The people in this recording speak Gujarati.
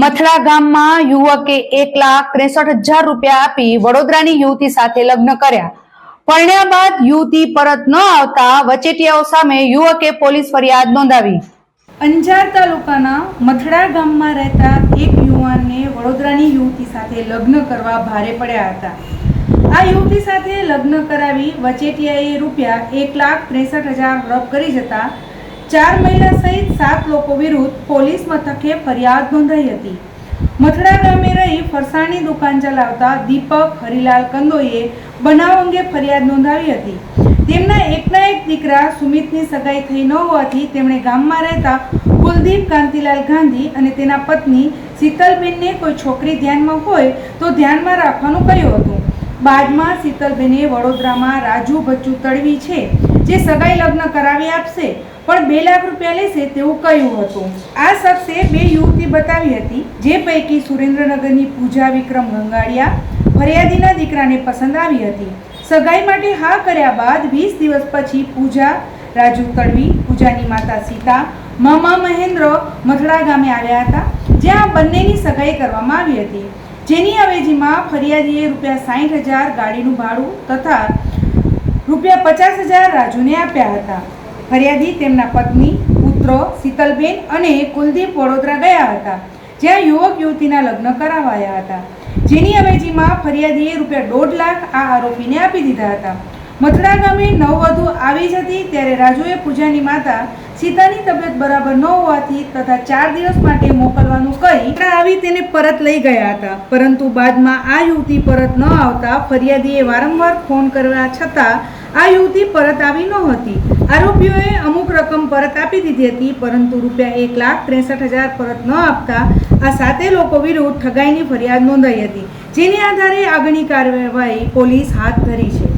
Mathada ગામમાં યુવકે એક લાખ ત્રેસઠ હજાર રૂપિયા આપી વડોદરાની યુવતી સાથે લગ્ન કર્યા. પરણ્યા બાદ યુવતી પરત ન આવતા વચેટિયાઓ સામે યુવકે પોલીસ ફરિયાદ નોંધાવી. અંજાર તાલુકાના મથડા ગામમાં રહેતા એક યુવાનને વડોદરાની યુવતી સાથે લગ્ન કરવા ભારે પડ્યા હતા. આ યુવતી સાથે લગ્ન કરાવી વચેટિયાએ રૂપિયા એક લાખ ત્રેસઠ હજાર રબ કરી જતા ચાર મહિલા સહિત સાત લોકો વિરુદ્ધ પોલીસ મથકે ફરિયાદ નોંધાઈ હતી. મથડા ગામે રહી ફરસાણની દુકાન ચલાવતા દીપક હરિલાલ કંદોઈએ બનાવ અંગે ફરિયાદ નોંધાવી હતી. તેમના એકના એક દીકરા સુમિતની સગાઈ થઈ ન હોવાથી તેમણે ગામમાં રહેતા કુલદીપ કાંતિલાલ ગાંધી અને તેના પત્ની શીતલબેનને કોઈ છોકરી ધ્યાનમાં હોય તો ધ્યાનમાં રાખવાનું કહ્યું હતું. બાદમાં શીતલબેને વડોદરામાં રાજુ બચ્ચુ તળવી છે, જે સગાઈ લગ્ન કરાવી આપશે, પણ બે લાખ રૂપિયા લેશે તેવું કહ્યું હતું. આ શખ્સે બે યુવતી બતાવી હતી, જે પૈકી સુરેન્દ્રનગરની પૂજા વિક્રમ ગંગાડિયા, ફરિયાદીના દીકરાને પસંદ આવી હતી. સગાઈ માટે હા કર્યા બાદ વીસ દિવસ પછી પૂજા, રાજુ તડવી પૂજાની માતા સીતા, મામા મહેન્દ્ર મથડા ગામે આવ્યા હતા, જ્યાં બંનેની સગાઈ કરવામાં આવી હતી. જેની અવેજીમાં ફરિયાદીએ રૂપિયા સાઠ હજાર ગાડીનું ભાડું તથા રૂપિયા પચાસ હજાર રાજુને આપ્યા હતા. ફરિયાદી તેમના પત્ની, પુત્ર, શીતલબેન અને કુલદીપ વડોદરા ગયા હતા, જ્યાં યુવક યુવતીના લગ્ન કરાવાયા હતા. જેની અવેજીમાં ફરિયાદીએ રૂપિયા દોઢ લાખ આ આરોપીને આપી દીધા હતા. મથડા ગામે નવવધુ આવી જ હતી ત્યારે રાજુએ પૂજાની માતા સીતાની તબિયત બરાબર ન હોવાથી તથા ચાર દિવસ માટે મોકલવાનું કહી આવી તેને પરત લઈ ગયા હતા. પરંતુ બાદમાં આ યુવતી પરત ન આવતા ફરિયાદીએ વારંવાર ફોન કરવા છતાં આ યુવતી પરત આવી નહોતી આરોપીઓએ અમુક રકમ પરત આપી દીધી હતી, પરંતુ રૂપિયા એક લાખ ત્રેસઠ હજાર પરત ન આપતા આ સાતે લોકો વિરુદ્ધ ઠગાઈની ફરિયાદ નોંધાઈ હતી, જેની આધારે આગળની કાર્યવાહી પોલીસ હાથ ધરી છે.